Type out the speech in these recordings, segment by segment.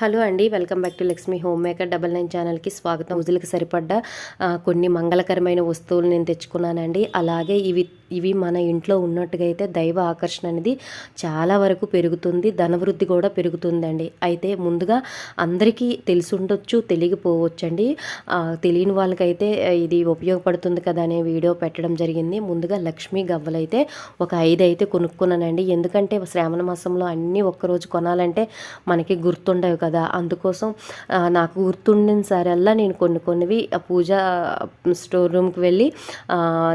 Hello అండి welcome back to Lakshmi homemaker double nine ఛానల్కి స్వాగతం. రోజులకు సరిపడ్డ కొన్ని మంగళకరమైన వస్తువులు నేను తెచ్చుకున్నానండి. అలాగే ఇవి ఇవి మన ఇంట్లో ఉన్నట్టుగా అయితే దైవ ఆకర్షణ అనేది చాలా వరకు పెరుగుతుంది ధనవృద్ధి కూడా పెరుగుతుందండి. అయితే ముందుగా అందరికీ తెలిసి ఉండొచ్చు తెలియకపోవచ్చు అండి తెలియని వాళ్ళకైతే ఇది ఉపయోగపడుతుంది కదా అనే వీడియో పెట్టడం జరిగింది. ముందుగా లక్ష్మీ గవ్వలైతే ఒక ఐదు అయితే కొనుక్కున్నానండి. ఎందుకంటే శ్రావణ మాసంలో అన్నీ ఒక్కరోజు కొనాలంటే మనకి గుర్తుండవు కదా. అందుకోసం నాకు గుర్తుండిన సరల్లా నేను కొన్ని కొన్నివి పూజ స్టోర్ రూమ్కి వెళ్ళి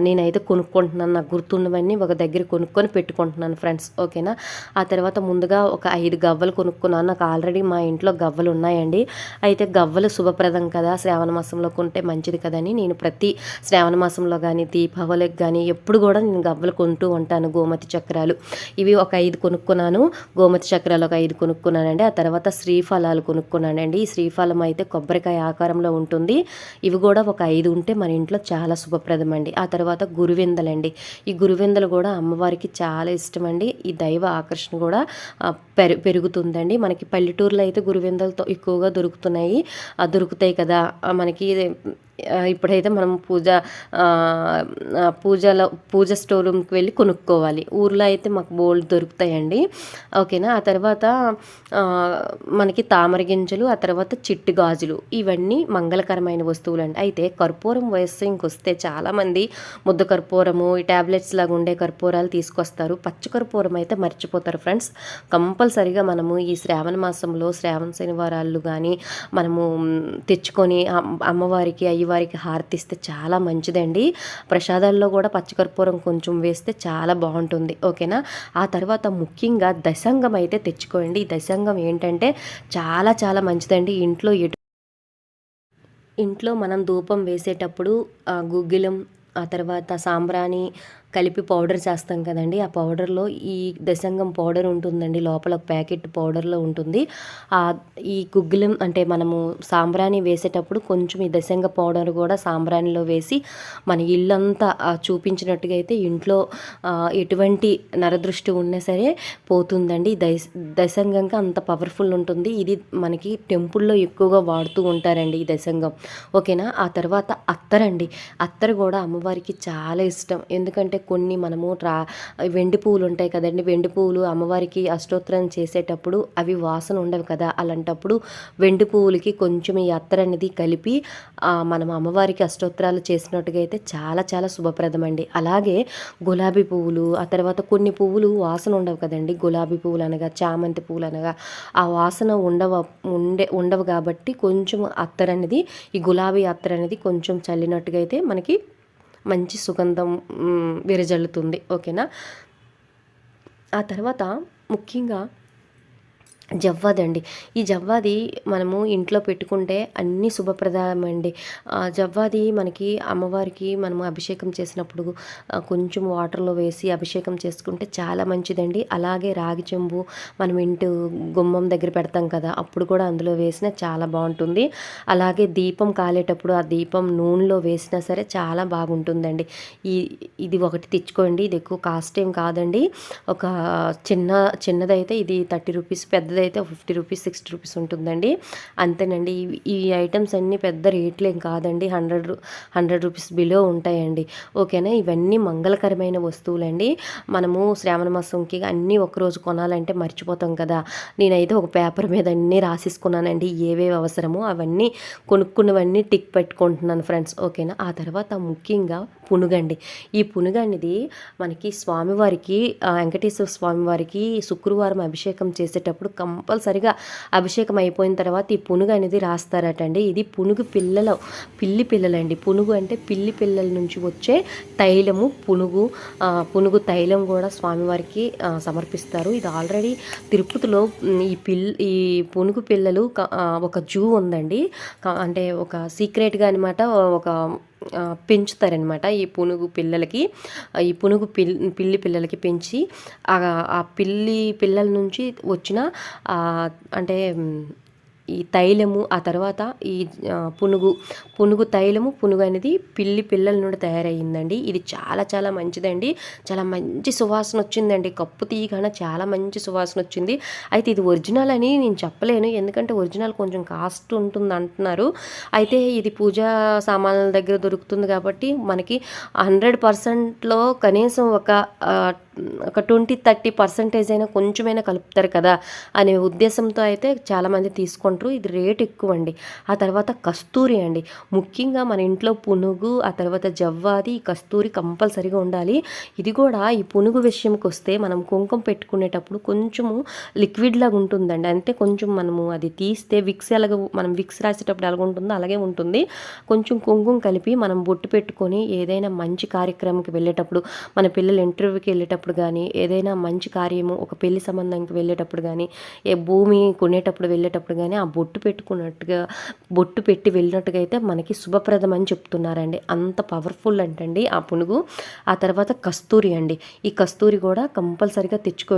నేనైతే కొనుక్కుంటున్నాను. నాకు గుర్తుండవన్నీ ఒక దగ్గర కొనుక్కొని పెట్టుకుంటున్నాను ఫ్రెండ్స్. ఓకేనా? ఆ తర్వాత ముందుగా ఒక ఐదు గవ్వలు కొనుక్కున్నాను. నాకు ఆల్రెడీ మా ఇంట్లో గవ్వలు ఉన్నాయండి. అయితే గవ్వలు శుభప్రదం కదా. శ్రావణ మాసంలో కొంటే మంచిది కదని నేను ప్రతి శ్రావణ మాసంలో కానీ దీపావళికి కానీ ఎప్పుడు కూడా నేను గవ్వలు కొంటూ ఉంటాను. గోమతి చక్రాలు. ఇవి ఒక ఐదు కొనుక్కున్నాను. గోమతి చక్రాలు ఒక ఐదు కొనుక్కున్నానండి. ఆ తర్వాత శ్రీఫలం శ్రీఫలాలు కొనుక్కున్నానండి. ఈ శ్రీఫలం అయితే కొబ్బరికాయ ఆకారంలో ఉంటుంది. ఇవి కూడా ఒక ఐదు ఉంటే మన ఇంట్లో చాలా శుభప్రదం అండి ఆ తర్వాత గురువిందలండి. ఈ గురువిందలు కూడా అమ్మవారికి చాలా ఇష్టం అండి ఈ దైవ ఆకర్షణ కూడా పెరు పెరుగుతుందండి. మనకి పల్లెటూరులో అయితే గురువిందలతో ఎక్కువగా దొరుకుతున్నాయి. ఆ, దొరుకుతాయి కదా. మనకి ఇప్పుడైతే మనం పూజ పూజల పూజలో పూజ స్టోర్ రూమ్కి వెళ్ళి కొనుక్కోవాలి. ఊర్లో అయితే మాకు బోల్డ్ దొరుకుతాయండి. ఓకేనా? ఆ తర్వాత మనకి తామర గింజలు ఆ తర్వాత చిట్టు గాజులు. ఇవన్నీ మంగళకరమైన వస్తువులు అండి అయితే కర్పూరం వయస్సు ఇంకొస్తే చాలామంది ముద్ద కర్పూరము ఈ ట్యాబ్లెట్స్ లాగా ఉండే కర్పూరాలు తీసుకొస్తారు. పచ్చ కర్పూరం అయితే మర్చిపోతారు ఫ్రెండ్స్. కంపల్సరిగా మనము ఈ శ్రావణ మాసంలో శ్రావణ శనివారాలు కానీ మనము తెచ్చుకొని అమ్- అమ్మవారికి అయ్యవారికి హారతిస్తే చాలా మంచిదండి. ప్రసాదాల్లో కూడా పచ్చకర్పూరం కొంచెం వేస్తే చాలా బాగుంటుంది. ఓకేనా? ఆ తర్వాత ముఖ్యంగా దశంగం అయితే తెచ్చుకోండి. ఈ దశంగం ఏంటంటే చాలా చాలా మంచిదండి. ఇంట్లో ఎటు ఇంట్లో మనం ధూపం వేసేటప్పుడు గుగ్గిలం ఆ తర్వాత సాంబ్రాణి కలిపి పౌడర్ చేస్తాం కదండి. ఆ పౌడర్లో ఈ దశంగం పౌడర్ ఉంటుందండి. లోపల ఒక ప్యాకెట్ పౌడర్లో ఉంటుంది. ఆ ఈ గుగ్గిలం అంటే మనము సాంబ్రాణి వేసేటప్పుడు కొంచెం ఈ దశంగ పౌడర్ కూడా సాంబ్రాణిలో వేసి మన ఇల్లంతా చూపించినట్టుగా అయితే ఇంట్లో ఎటువంటి నరదృష్టి ఉన్నా సరే పోతుందండి. ఈ దశ దశంగంగా అంత పవర్ఫుల్ ఉంటుంది. ఇది మనకి టెంపుల్లో ఎక్కువగా వాడుతూ ఉంటారండి ఈ దశంగం ఓకేనా? ఆ తర్వాత అత్తరండి. అత్తరు కూడా అమ్మవారికి చాలా ఇష్టం. ఎందుకంటే కొన్ని మనము ట్రా వెండి పువ్వులు ఉంటాయి కదండి. వెండి పువ్వులు అమ్మవారికి అష్టోత్తరం చేసేటప్పుడు అవి వాసన ఉండవు కదా. అలాంటప్పుడు వెండి పువ్వులకి కొంచెం ఈ అత్తర్ అనేది కలిపి మనం అమ్మవారికి అష్టోత్తరాలు చేసినట్టుగా అయితే చాలా చాలా శుభప్రదం అండి అలాగే గులాబీ పువ్వులు ఆ తర్వాత కొన్ని పువ్వులు వాసన ఉండవు కదండి. గులాబీ పువ్వులు అనగా చామంతి పువ్వులు అనగా ఆ వాసన ఉండవ ఉండే ఉండవు కాబట్టి కొంచెం అత్తర్ అనేది ఈ గులాబీ అత్తర్ అనేది కొంచెం చల్లినట్టుగా అయితే మనకి మంచి సుగంధం విరజల్లుతుంది. ఓకేనా? ఆ తర్వాత ముఖ్యంగా జవ్వాదండి. ఈ జవ్వాది మనము ఇంట్లో పెట్టుకుంటే అన్ని శుభప్రదమండి. ఆ జవ్వాది మనకి అమ్మవారికి మనము అభిషేకం చేసినప్పుడు కొంచెం వాటర్లో వేసి అభిషేకం చేసుకుంటే చాలా మంచిదండి. అలాగే రాగి చెంబు మనం ఇంటి గుమ్మం దగ్గర పెడతాం కదా అప్పుడు కూడా అందులో వేసినా చాలా బాగుంటుంది. అలాగే దీపం కాలేటప్పుడు ఆ దీపం నూనెలో వేసినా సరే చాలా బాగుంటుందండి. ఈ ఇది ఒకటి తెచ్చుకోండి. ఇది ఎక్కువ కాస్ట్ ఏం కాదండి. ఒక చిన్న చిన్నదైతే ఇది థర్టీ రూపీస్ పెద్దది పెద్దదైతే ఫిఫ్టీ రూపీస్ సిక్స్టీ రూపీస్ ఉంటుందండి. అంతేనండి ఈ ఐటమ్స్ అన్నీ పెద్ద రేట్లు ఏం కాదండి. హండ్రెడ్ హండ్రెడ్ రూపీస్ బిలో ఉంటాయండి. ఓకేనా? ఇవన్నీ మంగళకరమైన వస్తువులండి. మనము శ్రావణ మాసంకి అన్నీ ఒకరోజు కొనాలంటే మర్చిపోతాం కదా. నేనైతే ఒక పేపర్ మీద అన్నీ రాసేసుకున్నానండి. ఏవేవి అవసరమో అవన్నీ కొనుక్కున్నవన్నీ టిక్ పెట్టుకుంటున్నాను ఫ్రెండ్స్. ఓకేనా? ఆ తర్వాత ముఖ్యంగా పునుగండి. ఈ పునుగ అనేది మనకి స్వామివారికి వెంకటేశ్వర స్వామివారికి శుక్రవారం అభిషేకం చేసేటప్పుడు కంపల్సరిగా అభిషేకం అయిపోయిన తర్వాత ఈ పునుగు అనేది రాస్తారటండి. ఇది పునుగు పిల్లల పిల్లి పిల్లలండి. పునుగు అంటే పిల్లి పిల్లల నుంచి వచ్చే తైలము పునుగు పునుగు తైలం కూడా స్వామివారికి సమర్పిస్తారు. ఇది ఆల్రెడీ తిరుపతిలో ఈ పిల్ ఈ పునుగు పిల్లలు ఒక జూ ఉందండి. అంటే ఒక సీక్రెట్గా అనమాట ఒక పెంచుతారనమాట ఈ పునుగు పిల్లలకి. ఈ పునుగు పిల్ పిల్లి పిల్లలకి పెంచి ఆ పిల్లి పిల్లల నుంచి వచ్చిన అంటే ఈ తైలము ఆ తర్వాత ఈ పునుగు పునుగు తైలము పునుగు అనేది పిల్లి పిల్లల నుండి తయారయ్యిందండి. ఇది చాలా చాలా మంచిదండి. చాలా మంచి సువాసన వచ్చిందండి. కప్పు తీయగానే చాలా మంచి సువాసన వచ్చింది. అయితే ఇది ఒరిజినల్ అని నేను చెప్పలేను. ఎందుకంటే ఒరిజినల్ కొంచెం కాస్ట్ ఉంటుంది అంటున్నారు. అయితే ఇది పూజా సామాన్ల దగ్గర దొరుకుతుంది కాబట్టి మనకి హండ్రెడ్ పర్సెంట్లో కనీసం ఒక ఒక ట్వంటీ థర్టీ పర్సెంటేజ్ అయినా కొంచెమైనా కలుపుతారు కదా అనే ఉద్దేశంతో అయితే చాలామంది తీసుకుంటారు. ఇది రేట్ ఎక్కువ అండి ఆ తర్వాత కస్తూరి అండి. ముఖ్యంగా మన ఇంట్లో పునుగు ఆ తర్వాత జవ్వాది ఈ కస్తూరి కంపల్సరీగా ఉండాలి. ఇది కూడా ఈ పునుగు విషయంకి వస్తే మనం కుంకుమ పెట్టుకునేటప్పుడు కొంచెము లిక్విడ్ లాగా ఉంటుందండి. అంటే కొంచెం మనము అది తీస్తే విక్స్ ఎలాగ మనం విక్స్ రాసేటప్పుడు ఎలాగ ఉంటుందో అలాగే ఉంటుంది. కొంచెం కుంకుమ కలిపి మనం బొట్టు పెట్టుకొని ఏదైనా మంచి కార్యక్రమంకి వెళ్ళేటప్పుడు మన పిల్లలు ఇంటర్వ్యూకి వెళ్ళేటప్పుడు వెళ్ళేటప్పుడు కానీ ఏదైనా మంచి కార్యము ఒక పెళ్ళి సంబంధానికి వెళ్ళేటప్పుడు కానీ ఏ భూమి కొనేటప్పుడు వెళ్ళేటప్పుడు కానీ ఆ బొట్టు పెట్టుకున్నట్టుగా బొట్టు పెట్టి వెళ్ళినట్టుగా అయితే మనకి శుభప్రదం అని చెప్తున్నారండి. అంత పవర్ఫుల్ అంటండి ఆ పునుగు. ఆ తర్వాత కస్తూరి అండి. ఈ కస్తూరి కూడా కంపల్సరిగా తెచ్చుకో